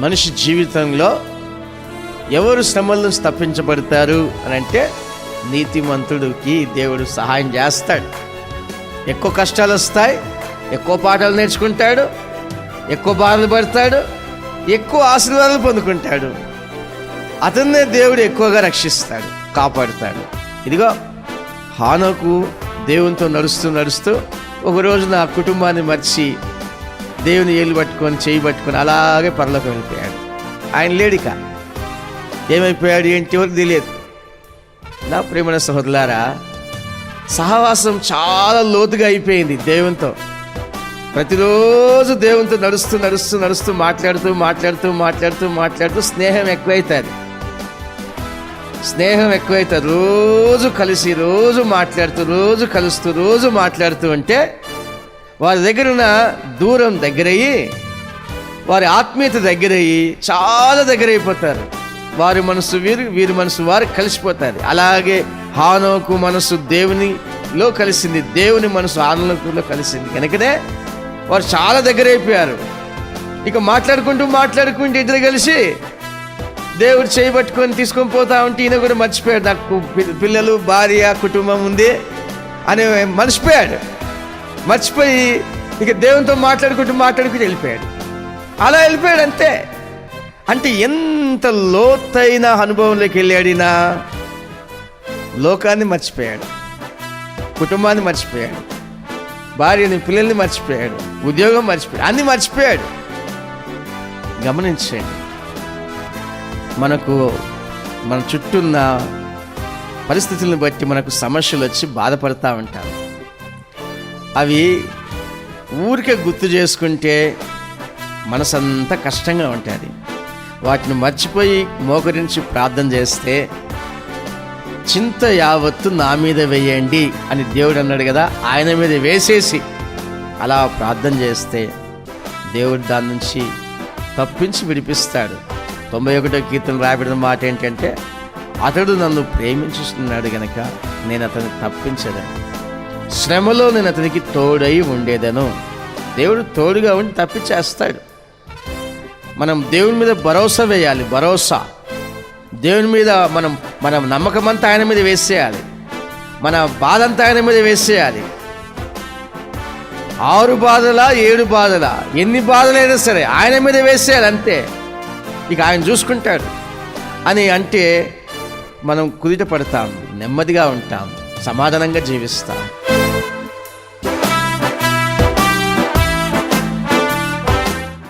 మనిషి జీవితంలో ఎవరు శ్రమలు నుంచి తప్పించబడతారు అని అంటే నీతిమంతుడికి దేవుడు సహాయం చేస్తాడు. ఎక్కువ కష్టాలు వస్తాయి ఎక్కువ పాఠాలు నేర్చుకుంటాడు ఎక్కువ బాధలు పడతాడు ఎక్కువ ఆశీర్వాదాలు పొందుకుంటాడు. అతన్నే దేవుడు ఎక్కువగా రక్షిస్తాడు కాపాడుతాడు. ఇదిగో హానోకు దేవునితో నడుస్తూ నడుస్తూ ఒక రోజు నా కుటుంబాన్ని మర్చి దేవుని ఏళ్ళు పట్టుకొని చేయి పట్టుకొని అలాగే పనులకు వెళ్ళిపోయాడు. ఆయన లేడిక. ఏమైపోయాడు ఏంటి ఎవరికి తెలియదు. నా ప్రేమణ సహోదరులారా సహవాసం చాలా లోతుగా అయిపోయింది దేవునితో. ప్రతిరోజు దేవునితో నడుస్తూ నడుస్తూ నడుస్తూ మాట్లాడుతూ మాట్లాడుతూ మాట్లాడుతూ మాట్లాడుతూ స్నేహం ఎక్కువైతుంది. స్నేహం ఎక్కువైతే రోజు కలిసి రోజు మాట్లాడుతూ రోజు కలుస్తూ రోజు మాట్లాడుతూ ఉంటే వారి దగ్గరున్న దూరం దగ్గరయ్యి వారి ఆత్మీయత దగ్గరయ్యి చాలా దగ్గరైపోతారు. వారి మనసు వీరు వీరి మనసు వారు కలిసిపోతారు. అలాగే హానోకు మనసు దేవునిలో కలిసింది దేవుని మనసు ఆనోకులో కలిసింది. కనుకనే వారు చాలా దగ్గరైపోయారు. ఇక మాట్లాడుకుంటూ మాట్లాడుకుంటూ ఇద్దరు కలిసి దేవుడు చేయబట్టుకొని తీసుకొని పోతా ఉంటే ఈయన కూడా మర్చిపోయాడు. నాకు పిల్లలు భార్య కుటుంబం ఉంది అని మర్చిపోయాడు. మర్చిపోయి ఇక దేవునితో మాట్లాడుకుంటూ మాట్లాడుకుంటూ వెళ్ళిపోయాడు. అలా వెళ్ళిపోయాడు అంతే. అంటే ఎంత లోతైన అనుభవంలోకి వెళ్ళాడినా లోకాన్ని మర్చిపోయాడు. కుటుంబాన్ని మర్చిపోయాడు. భార్యని పిల్లల్ని మర్చిపోయాడు. ఉద్యోగం మర్చిపోయాడు. అన్ని మర్చిపోయాడు. గమనించండి. మనకు మన చుట్టూ ఉన్న పరిస్థితులను బట్టి మనకు సమస్యలు వచ్చి బాధపడతా ఉంటాము అవి ఊరికే గుర్తు చేసుకుంటే మనసంతా కష్టంగా ఉంటుంది వాటిని మర్చిపోయి మోకరించి ప్రార్థన చేస్తే చింత యావత్తు నా మీద వేయండి అని దేవుడు అన్నాడు కదా ఆయన మీద వేసేసి అలా ప్రార్థన చేస్తే దేవుడు దాని నుంచి తప్పించి విడిపిస్తాడు. తొంభై ఒకటో కీర్తన రాబడిన మాట ఏంటంటే అతడు నన్ను ప్రేమించుతున్నాడు గనక నేను అతన్ని తప్పించదను శ్రమలో నేను అతనికి తోడై ఉండేదను. దేవుడు తోడుగా ఉండి తప్పించేస్తాడు. మనం దేవుని మీద భరోసా వేయాలి భరోసా. దేవుని మీద మనం మనం నమ్మకం అంతా ఆయన మీద వేసేయాలి. మన బాధ అంతా ఆయన మీద వేసేయాలి. ఆరు బాధలా ఏడు బాధలా ఎన్ని బాధలైనా సరే ఆయన మీద వేసేయాలి అంతే. ఇక ఆయన చూసుకుంటాడు. అని అంటే మనం కుదిట పడతాం నెమ్మదిగా ఉంటాం సమాధానంగా జీవిస్తాం.